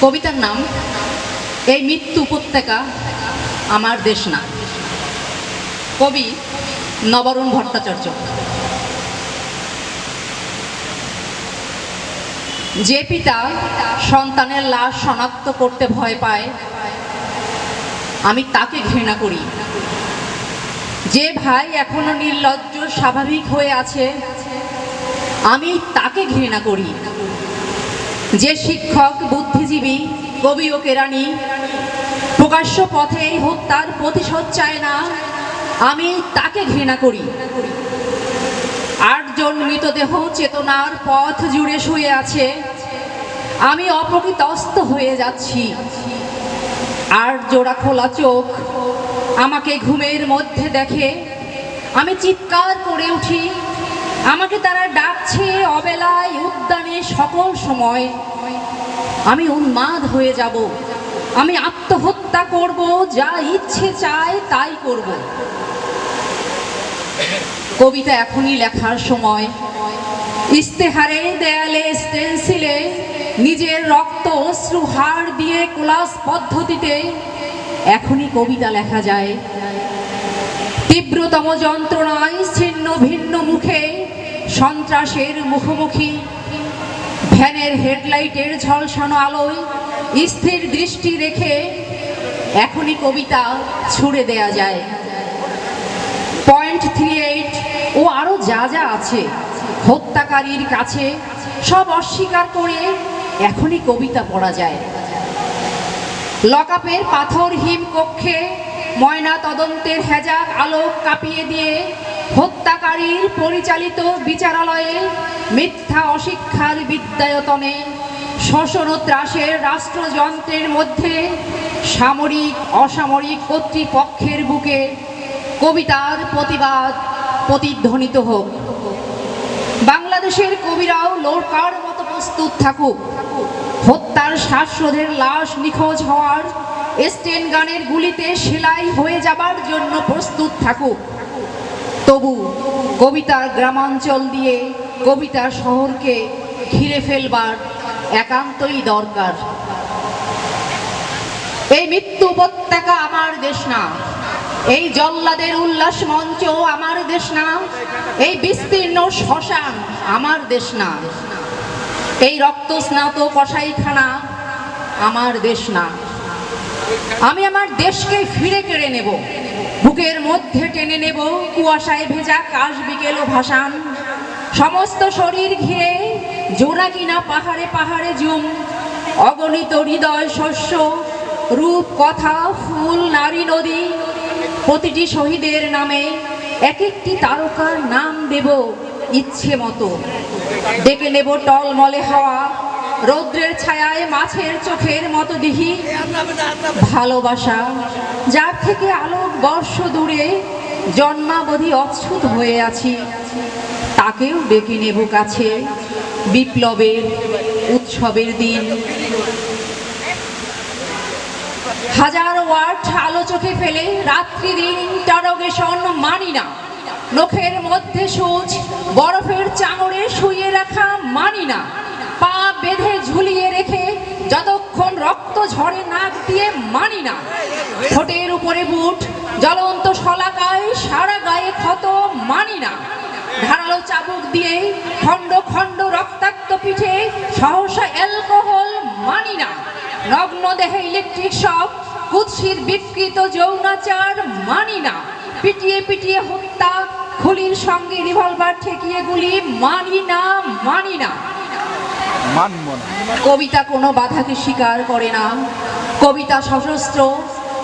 কবিতার নাম, এই মৃত্যু উপত্যকা আমার দেশ না। কবি নবরুণ ভট্টাচার্য। যে পিতা সন্তানের লাশ শনাক্ত করতে ভয় পায়, আমি তাকে ঘৃণা করি। যে ভাই এখনও নির্লজ্জ, স্বাভাবিক হয়ে আছে, আমি তাকে ঘৃণা করি। যে শিক্ষক, বুদ্ধিজীবী, কবি ও কেরানি, প্রকাশ্য পথে হত্যার প্রতিশোধ চায় না, আমি তাকে ঘৃণা করি। আটজন মৃতদেহ চেতনার পথ জুড়ে শুয়ে আছে। আমি অপ্রকৃতস্থ হয়ে যাচ্ছি। আর জোড়া খোলা চোখ আমাকে ঘুমের মধ্যে দেখে। আমি চিৎকার করে উঠি। আমাকে তারা ডাকছে অবেলায় উদ্যানে সকল সময় আমি উন্মাদ হয়ে যাব। আমি আত্মহত্যা করব, যা ইচ্ছে চায় তাই করব। কবিতা এখনই লেখার সময়। ইস্তেহারে দেয়ালে স্টেন্সিলে নিজের রক্ত, অশ্রু, হাড় দিয়ে ক্লাস পদ্ধতিতে এখনই কবিতা লেখা যায়। তীব্রতম যন্ত্রণায় ছিন্ন ভিন্ন মুখে সন্ত্রাসের মুখোমুখি ভ্যানের হেডলাইটের ঝলসানো আলোয় স্থির দৃষ্টি রেখে এখনই কবিতা ছুড়ে দেয়া যায়। পয়েন্ট থ্রি এইট, ও আরও যা যা আছে, হত্যাকারীর কাছে সব অস্বীকার করে এখনই কবিতা পড়া যায়। লকআপের পাথর হিম কক্ষে ময়না তদন্তের হেজাক আলোক কাঁপিয়ে দিয়ে হত্যাকারীর পরিচালিত বিচারালয়ে মিথ্যা অশিক্ষার বিদ্যায়তনে ত্রাসের রাষ্ট্রযন্ত্রের মধ্যে সামরিক, অসামরিক কর্তৃপক্ষের বুকে কবিতার প্রতিবাদ প্রতিধ্বনিত হোক। বাংলাদেশের কবিরাও লোরকার মতো প্রস্তুত থাকুক। হত্যার শ্বাসরোধের লাশ নিখোঁজ হওয়ার স্টেন গানের গুলিতে সেলাই হয়ে যাবার জন্য প্রস্তুত থাকুক। তবু কবিতার গ্রামাঞ্চল দিয়ে কবিতার শহরকে ঘিরে ফেলবার একান্তই দরকার। এই মৃত্যু উপত্যকা আমার দেশ না, এই জল্লাদের উল্লাস মঞ্চ আমার দেশ না, এই বিস্তীর্ণ শ্মশান আমার দেশ না, এই রক্তস্নাত কসাইখানা আমার দেশ না। আমি আমার দেশকে ফিরে কেড়ে নেব বুকের মধ্যে টেনে নেব, কুয়াশায় ভেজা কাশ বিকেল ভাসান। সমস্ত শরীর ঘিরে জোড়া কিনা পাহাড়ে পাহাড়ে জুম। অগণিত হৃদয় শস্য, রূপ, কথা, ফুল, নারী, নদী, প্রতিটি শহীদের নামে এক একটি তারকার নাম দেব ইচ্ছে মতো। ডেকে নেব টলমলে হাওয়া রৌদ্রের ছায়ায় মাছের চোখের মতো দিহি ভালোবাসা, যার থেকে আলোক বর্ষ দূরে জন্মাবধি অচ্ছুত হয়ে আছি। তাকেও ডেকে নেব কাছে বিপ্লবের, উৎসবের দিন। হাজার ওয়ার্ড আলো চোখে ফেলে রাত্রি দিন ইন্টারোগেশন মানি না। নখের মধ্যে সূচ, বরফের চাঙড়ে শুয়ে রাখা মানি না। পা বেঁধে ঝুলিয়ে রেখে যতক্ষণ রক্ত ঝরে নাক দিয়ে মানি না, ঠোঁটের উপরে বুট, জ্বলন্ত শলাকায় সারা গায়ে ক্ষত মানি না। ধারালো চাবুক দিয়ে খণ্ড খণ্ড রক্তাক্ত পিঠে সহসা অ্যালকোহল মানি না। নগ্ন দেহে ইলেকট্রিক শক কুৎসির বিকৃত যৌনাচার মানি না। পিটিয়ে পিটিয়ে হত্যা, খুলির সঙ্গে রিভলভার ঠেকিয়ে গুলি মানি না মানি না। মানব না। কবিতা কোনো বাধাকে স্বীকার করে না। কবিতা সশস্ত্র,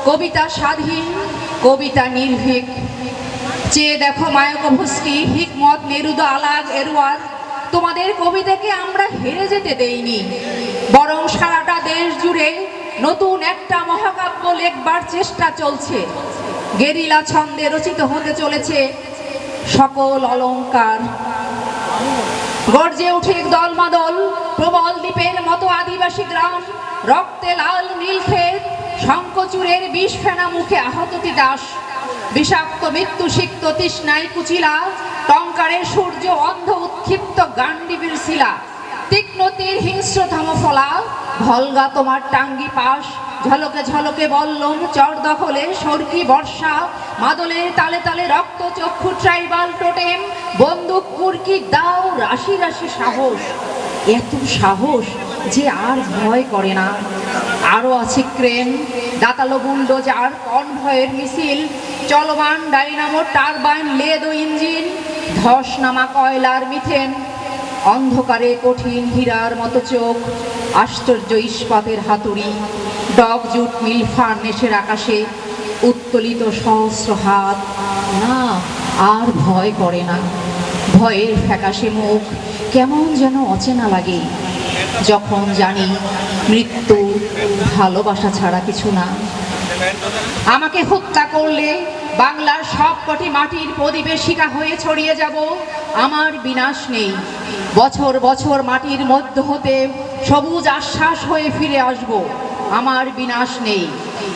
কবিতা স্বাধীন, কবিতা নির্ভীক। চেয়ে দেখো মায়কভস্কি হিকমত, মেরুদ, আলাগ এরওয়ার তোমাদের কবিতাকে আমরা হেরে যেতে দেইনি। বরং সারাটা দেশ জুড়ে নতুন একটা মহাকাব্য লেখবার চেষ্টা চলছে। গেরিলা ছন্দে রচিত হতে চলেছে সকল অলঙ্কার। গর্জে উঠে দলমাদল প্রবল দ্বীপের মতো আদিবাসী গ্রাম, রক্তে লাল নীলক্ষেত শঙ্কচূড়ের বিষ ফেনা মুখে আহত দাস। বিষাক্ত মৃত্যু সিক্ত তৃষ্ণায় কুচিলা, টঙ্কারের সূর্য অন্ধ উৎক্ষিপ্ত গান্ডিবীর শিলা। তীক্ষ্ণ হিংস্র ফলা ভলগা তোমার টাঙ্গি পাশ, ঝলকে ঝলকে বল্লম, চর দখলে সরকি বর্ষা, মাদলের তালে তালে রক্ত চক্ষু ট্রাইবাল টোটেম বন্দুক কুরকি দাও, রাশি রাশি সাহস। এত সাহস যে আর ভয় করে না। আরও আছে ক্রেন, দাতালো বুলডোজার কনভয়ের মিছিল। চলমান ডাইনামো, টারবাইন, লেদ ও ইঞ্জিন, ধস নামা কয়লার মিথেন। অন্ধকারে কঠিন হীরার মতো চোখ, আশ্চর্য ইস্পাতের হাতুড়ি, ডগ জুট মিল ফার্নেসের আকাশে, উত্তোলিত সহস্র হাত। না, আর ভয় করে না। ভয়ের ফ্যাকাশে মুখ, কেমন যেন অচেনা লাগে। যখন জানি মৃত্যু ভালোবাসা ছাড়া কিছু না। আমাকে হত্যা করলে বাংলার সবকটি মাটির প্রতিবেশিকা হয়ে ছড়িয়ে যাব। আমার বিনাশ নেই। বছর বছর মাটির মধ্য হতে সবুজ আশ্বাস হয়ে ফিরে আসব। আমার বিনাশ নেই।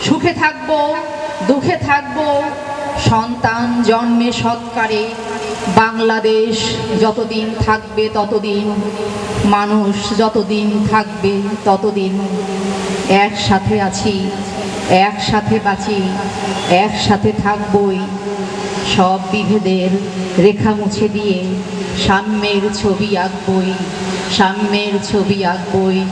সুখে থাকব, দুঃখে থাকব। সন্তান জন্মে সৎকারে বাংলাদেশ যতদিন থাকবে ততদিন, মানুষ যতদিন থাকবে ততদিন, একসাথে আছি, একসাথে বাঁচি, একসাথে থাকবই। সব বিভেদের রেখা মুছে দিয়ে সাম্যের ছবি আঁকবই, সাম্যের ছবি আঁকবই।